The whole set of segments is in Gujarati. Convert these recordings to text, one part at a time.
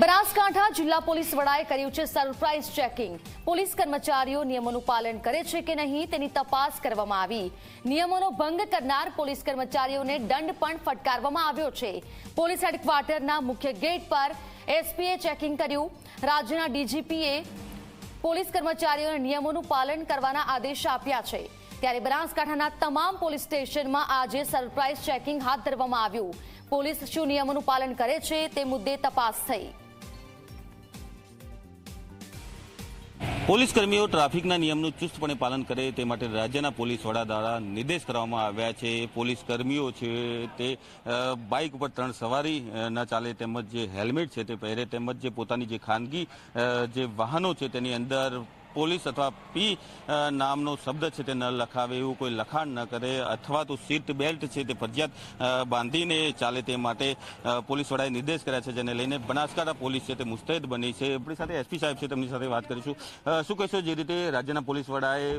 બનાસકાંઠા જિલ્લા પોલીસ વડાએ કર્યું છે સરપ્રાઇઝ ચેકિંગ. પોલીસ કર્મચારીઓ નિયમોનું પાલન કરે છે કે નહીં તેની તપાસ કરવામાં આવી. નિયમોનો ભંગ કરનાર પોલીસ કર્મચારીઓને દંડ પણ ફટકારવામાં આવ્યો છે. પોલીસ હેડક્વાર્ટરના મુખ્ય ગેટ પર એસપીએ ચેકિંગ કર્યું. રાજ્યના ડીજીપીએ પોલીસ કર્મચારીઓને નિયમોનું પાલન કરવાના આદેશ આપ્યા છે. ત્યારે બનાસકાંઠાના તમામ પોલીસ સ્ટેશનમાં આજે સરપ્રાઇઝ ચેકિંગ હાથ ધરવામાં આવ્યું. પોલીસ શું નિયમોનું પાલન કરે છે તે મુદ્દે તપાસ થઈ. પોલીસ કર્મીઓ ટ્રાફિકના નિયમનું ચુસ્તપણે પાલન કરે તે માટે રાજ્યના પોલીસ વડા દ્વારા નિર્દેશ કરવામાં આવ્યા છે. પોલીસ કર્મીઓ છે તે બાઇક ઉપર ત્રણ સવારી ન ચાલે તેમજ જે હેલ્મેટ છે તે પહેરે તેમજ જે પોતાની જે ખાનગી જે વાહનો છે તેની અંદર પોલીસ અથવા પી નામનો શબ્દ છે તે ન લખાવે, એવું કોઈ લખાણ ન કરે, અથવા તો સીટ બેલ્ટ છે તે ફરજિયાત બાંધીને ચાલે તે માટે પોલીસ વડાએ નિર્દેશ કર્યા છે, જેને લઈને બનાસકાંઠા પોલીસ છે તે મુસ્તૈદ બની છે. આપણી સાથે એસપી સાહેબ છે, તેમની સાથે વાત કરીશું. શું કહેશો જે રીતે રાજ્યના પોલીસ વડાએ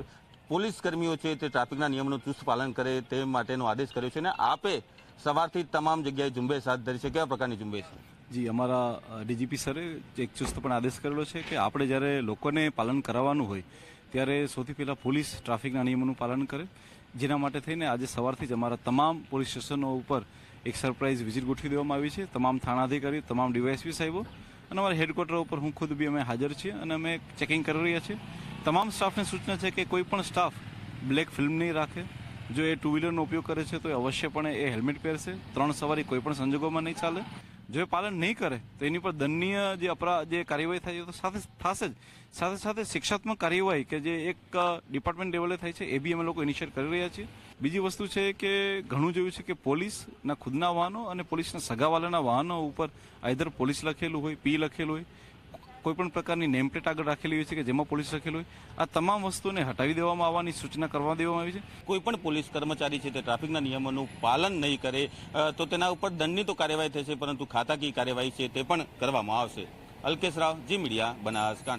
પોલીસ કર્મીઓ છે તે ટ્રાફિકના નિયમોનું ચુસ્ત પાલન કરે તે માટેનો આદેશ કર્યો છે અને આપે સવારથી તમામ જગ્યાએ ઝુંબેશ હાથ ધરી છે. કેવા પ્રકારની ઝુંબેશ જી, અમારા ડીજીપી સરે એક ચુસ્ત પણ આદેશ કરેલો છે કે આપણે જ્યારે લોકોને પાલન કરાવવાનું હોય, ત્યારે સૌથી પહેલાં પોલીસ ટ્રાફિકના નિયમોનું પાલન કરે. જેના માટે થઈને આજે સવારથી જ અમારા તમામ પોલીસ સ્ટેશનો ઉપર એક સરપ્રાઇઝ વિઝિટ ગોઠવી દેવામાં આવી છે. તમામ થાણાધિકારી તમામ ડીવાયએસપી સાહેબો અને અમારા હેડક્વાર્ટર ઉપર હું ખુદ બી અમે હાજર છીએ અને અમે ચેકિંગ કરી રહ્યા છીએ. તમામ સ્ટાફને સૂચના છે કે કોઈ પણ સ્ટાફ બ્લેક ફિલ્મ નહીં રાખે જો એ ટુ વ્હીલરનો ઉપયોગ કરે છે, તો એ અવશ્યપણે એ હેલ્મેટ પહેરશે. ત્રણ સવારી કોઈ પણ સંજોગોમાં નહીં ચાલે. જો એ પાલન નહીં કરે, તો એની પર દંડનીય જે અપરાધ જે કાર્યવાહી થાય છે, તો સાથે થશે જ. સાથે સાથે શિક્ષાત્મક કાર્યવાહી કે જે એક ડિપાર્ટમેન્ટ લેવલે થાય છે, એ બી અમે લોકો ઇનિશિયેટ કરી રહ્યા છીએ. બીજી વસ્તુ છે કે ઘણું જોયું છે કે પોલીસના ખુદના વાહનો અને પોલીસના સગાવાલાના વાહનો ઉપર આઈધર પોલીસ લખેલું હોય પી લખેલું હોય કોઈ પણ પ્રકારની નેમ પ્લેટ આગળ રાખેલી હોય છે કે જેમાં પોલીસ રાખેલી હોય, આ તમામ વસ્તુને હટાવી દેવામાં આવવાની સૂચના કરવા દેવામાં આવી છે. કોઈ પણ પોલીસ કર્મચારી છે તે ટ્રાફિકના નિયમોનું પાલન નહીં કરે તો તેના ઉપર દંડની તો કાર્યવાહી થશે, પરંતુ ખાતાકીય કાર્યવાહી છે તે પણ કરવામાં આવશે. Alkesh Rao, Zee Media, Banaskantha.